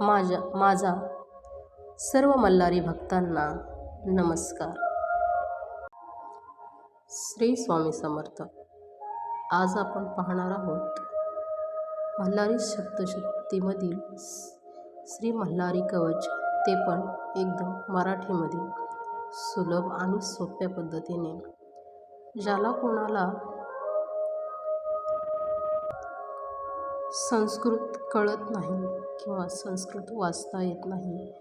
माझ्या माझा सर्व मल्हारी भक्तांना नमस्कार. श्री स्वामी समर्थ आज आपण पाहणार आहोत मल्हारी शब्दशक्तीमधील श्री मल्हारी कवच. ते पण एकदम मराठीमध्ये सुलभ आणि सोप्या पद्धतीने. ज्याला कोणाला संस्कृत कळत नाही किंवा संस्कृत वाचता येत नाही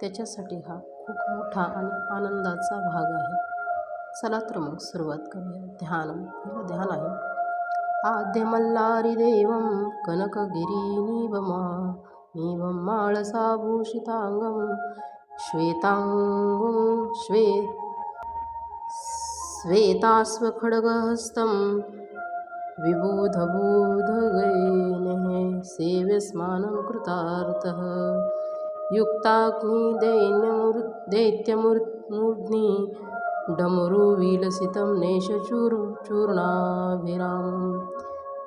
त्याच्यासाठी हा खूप मोठा आणि आनंदाचा भाग आहे. चला तर मग सुरुवात करूया. ध्यान पहिलं ध्यान आहे. आद्य मल्लारी देवं कनकगिरीनिवमा नीवं माळसाभूषिताङ्गं श्वेताङ्गं श्वे श्वेतास्वखड्गहस्तं सेव्यस्मानं कृतार्थः। युक्ताग्निदैन्यमूर् दैत्यमूर्ध्नि डमरुविलसितं नेशचूर् चूर्णाभिरामं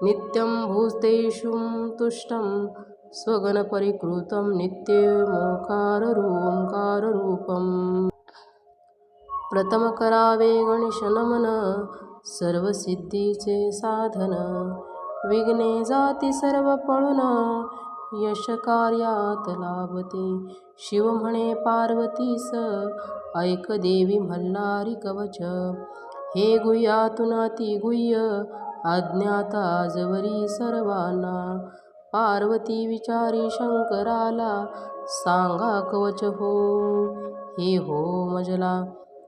नित्यं भूतेषु तुष्टं स्वगणपरिकृतं नित्यमोकाररूङ्काररूपम् प्रथम सर्व सिद्धीचे सर्वसिद्धीचे साधन. विघ्ने जाती सर्व पळून यश कार्यात लाभते. शिव म्हणे पार्वतीस ऐक देवी मल्हारी कवच. हे गुह्यातून ती गुह्य अज्ञाताजवरी सर्वांना पार्वती विचारी शंकराला सांगा कवच हो. हे हो मजला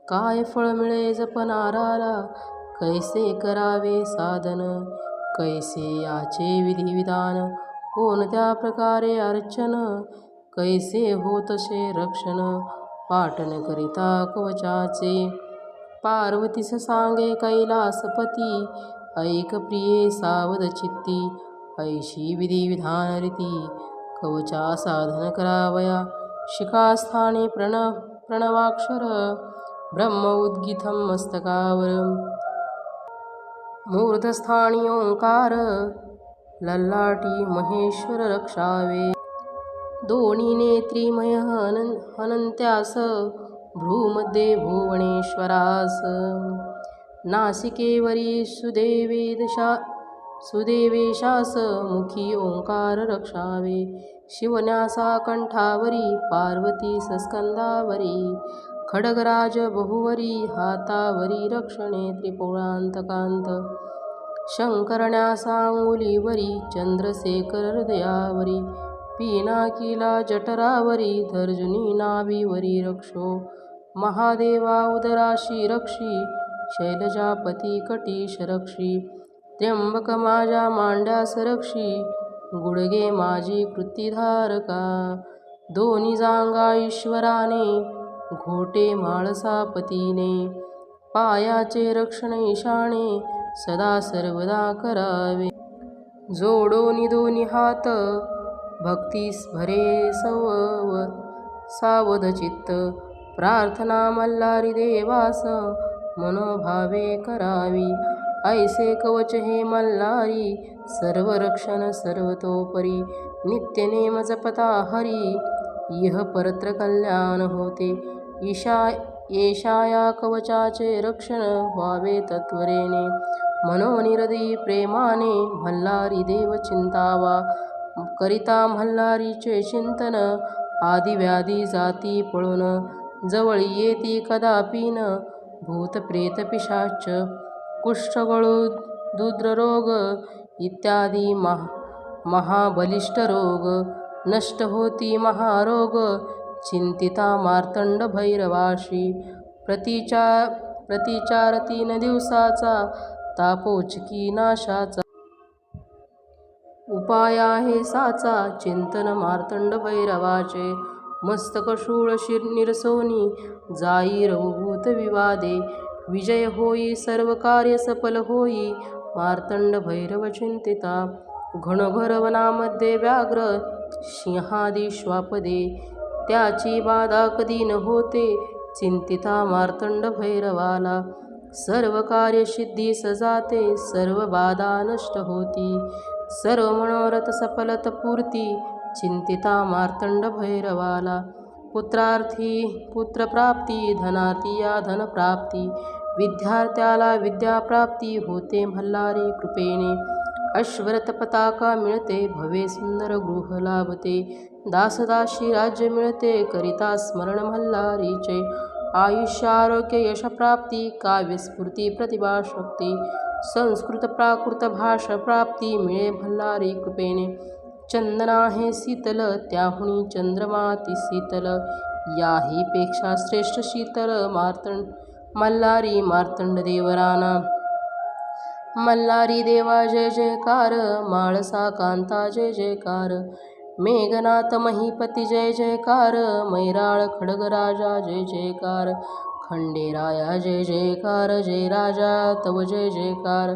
काय फळ मिळे जपणाराला? कैसे करावे साधन? कैसे याचे विधिविधान कोणत्या प्रकारे अर्चन? कैसे होतसे रक्षण? पाटण करिता कवचाचे? पार्वतीस सांगे कैलासपती ऐक प्रिये सावध चित्ती ऐशी विधिविधान रीती कवचा साधन करावया शिखास्थानी प्रण प्रणवाक्षर ब्रह्म उद्गीथं मस्तकावर मूर्धस्थानी ओंकार लल्लाटी महेश्वर रक्षावे। दोन्ही नेत्रीमय हन हनंत्यास भ्रूमध्ये भुवनेश्वरास। नासिकेवरी सुदेवेदशा सुदेवेशास मुखी ओंकार रक्षावे। शिवन्यासा कंठावरी पार्वती सस्कंदावरी। खडगराज बहुवरी हातावरी रक्षणे त्रिपुरांतकांत. शंकरण्यासांगुलीवरी चंद्रशेखर हृदयावरी पिनाकिला जठरावरी धर्जुनी नाभीवरी रक्षो महादेवा उदराशी रक्षी शैलजापती कटीश रक्षी त्र्यंबक माझ्या मांड्यास रक्षी गुडगे माझी कृतीधारका. दोन्ही जांगा ईश्वराने घोटे माळसापतीने पायाचे रक्षण ईशाने सदा सर्वदा करावे. जोडोनी दोन्ही हात भक्तीस भरे सव सावध चित्त प्रार्थना मल्हारी देवास मनोभावे करावी. ऐसे कवच हे मल्हारी सर्व रक्षण सर्वतोपरी नित्यनेम जपता हरी. इह परत्र कल्याण होते ईशा येशा कवचाचे रक्षण व्हावे तत्वरेने. मनोनिरदी प्रेमाने मल्हारी देव चिंतावा. करिता मल्हारीचे चिंतन आदिव्याधी जाती पळून. जवळ येती कदापि न भूतप्रेत पिशाच. कुष्ठगळू दुद्ररोग इत्यादी महा महाबलिष्ठ रोग. नष्ट होती महारोग चिंतिता मार्तंड भैरवाशी प्रतिचा प्रतिचार तीन दिवसाचा तापोचकी नाशाचा. उपाय आहे साचा चिंतन मार्तंड भैरवाचे मस्तक शूळ शिर निरसोनी जाई रघुभूत विवादे विजय होई सर्व कार्य सफल होई मार्तंड भैरव चिंतिता घनघरवनामध्ये व्याघ्र सिंहादी श्वापदे त्याची बाधा कधी न होते. चिंतिता मार्तंड भैरवाला. सर्व कार्यसिद्धी सजाते सर्व बाधा नष्ट होती. सर्व मनोरथ सफलत पूर्ती. चिंतिता मार्तंड भैरवाला. पुत्रार्थी पुत्रप्राप्ती धनार्थी या धनप्राप्ती विद्यार्थ्याला विद्याप्राप्ती होते मल्हारी कृपेने. अश्वरथ पताका मिळते भवे सुंदर गृह लाभते. दासदाशी राज्य मिळते करिता स्मरण मल्हारीचे. आयुष्य आरोग्य यशप्राप्ती काव्यस्फूर्ती प्रतिभाशक्ती संस्कृत प्राकृत भाषा प्राप्ती मिळे भल्लारी कृपेने. चंदना हे शीतल त्याहुनी चंद्रमाती शीतल. याही पेक्षा श्रेष्ठ शीतल मार्तंड मल्हारी मार्तंड देवराना मल्हारी देवा जय जयकार. माळसा कांता जय जयकार. मेघनाथ महीपती जय जयकार. मैराळ खडगराजा जय जयकार. खंडेराया जय जयकार. जय राजा तव जय जयकार.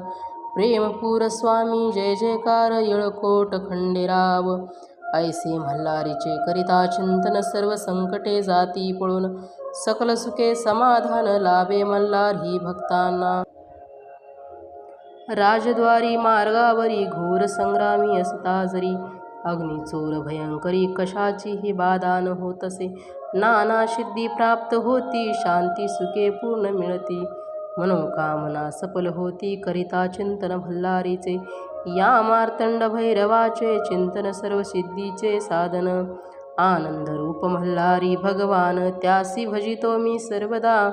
प्रेमपूर स्वामी जय जयकार. येळकोट खंडेराव. ऐसे मल्हारीचे करिता चिंतन सर्व संकटे जाती पळून सकल सुखे समाधान लाभे मल्हारी भक्तांना. राजद्वारी मार्गावरी घोर संग्रामी असता जरी. अग्निचोर भयंकरी कशाचीही बाधा न होतसे? नाना सिद्धी प्राप्त होती शांती सुखे पूर्ण मिळती. मनोकामना सफल होती करिता चिंतन भल्लारीचे. या मार्तंड भैरवाचे चिंतन सर्व सिद्धीचे साधन. आनंद रूप मल्हारी भगवान त्यासी भजितो मी सर्वदा.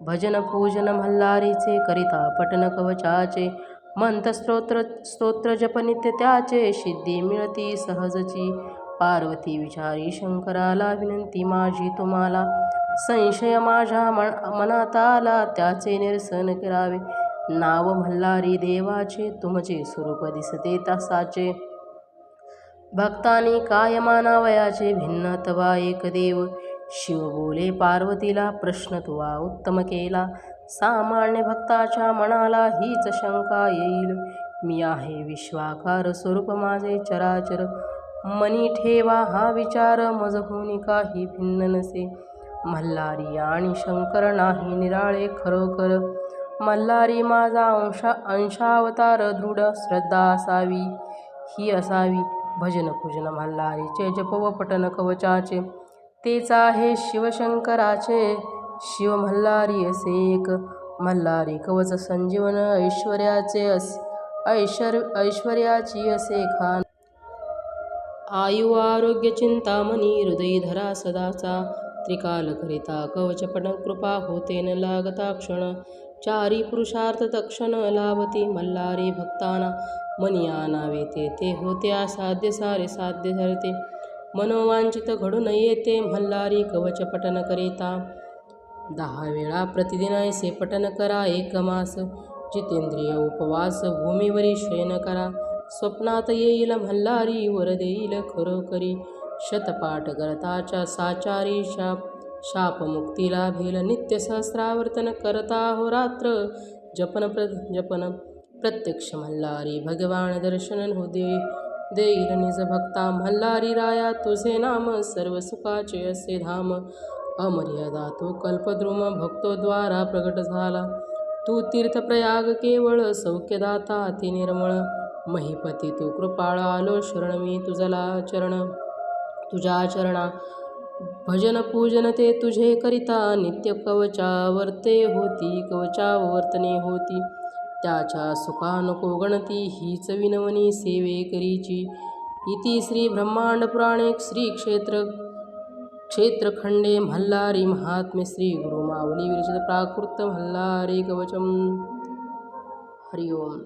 भजन पूजन मल्हारीचे करिता पठन कवचाचे मंत्र स्तोत्र स्तोत्र जपनित्य त्याचे सिद्धी मिळती सहजची. पार्वती विचारी शंकराला विनंती माझी तुम्हाला संशय माझ्या मन मनात आला त्याचे निरसन करावे. नाव मल्हारी देवाचे तुमचे स्वरूप दिसते तसाचे. भक्तानी काय मानावयाचे भिन्न तवा एक देव. शिव बोले पार्वतीला प्रश्न तुवा उत्तम केला. सामान्य भक्ताच्या मनाला हीच शंका येईल. मी आहे विश्वाकार स्वरूप माझे चराचर. मनी ठेवा हा विचार मज होणी काही भिन्न नसे. मल्हारी आणि शंकर नाही निराळे खरोखर. मल्हारी माझा अंशा अंशावतार दृढ श्रद्धा असावी. ही असावी. भजन पूजन मल्हारीचे जप व पठन कवचाचे. तेच आहे शिवशंकराचे. शिव मल्हारी असे एक. मल्हारी कवच संजीवन ऐश्वर्याचे अस ऐश्वर ऐश्वर्याची असे खान. आयु आरोग्य चिंतामणी हृदय धरा सदाचा. त्रिकाल करिता कवचपण कृपा होते न लागता क्षण. चारी पुरुषार्थ तक्षण लाभती मल्हारी भक्ताना. मनी आणावे ते होते असाध्य सारे साध्य धरते. मनोवांचित घडून येते मल्हारी कवच पठन करिता. दहा वेळा प्रतिदिन ऐसे पठन करा एक मास. जितेंद्रिय उपवास भूमीवरी शयन करा. स्वप्नात येईल मल्हारी वर देईल खरोखरी. शतपाठ करताच्या साचारी शाप शापमुक्तीला भेल नित्य सहस्रावर्तन करता होरात्र जपन प्र जपन. प्रत्यक्ष मल्हारी भगवान दर्शन होदे देईल निज भक्ता मल्हारी राया तुझे नाम सर्व सुखाचे असे धाम. अमर्यादा तो कल्पद्रुम भक्तोद्वारा प्रगट झाला. तू तीर्थप्रयाग केवळ सौख्यदाता अति निर्मळ. महिपती तू कृपाळ आलो शरण मी तुझला चरण. तुझ्या चरणा भजन पूजन ते तुझे करिता. नित्य कवचावर्ते होती कवचावर्तने होती. त्याच्या सुखा गणती हीच विनवणी सेवे करीची. इति श्री ब्रह्मांड पुराणे श्री क्षेत्र क्षेत्रखंडे मल्हारी महात्म्य श्री गुरुमावली विरचित प्राकृत मल्हारी कवचम. हरि ओम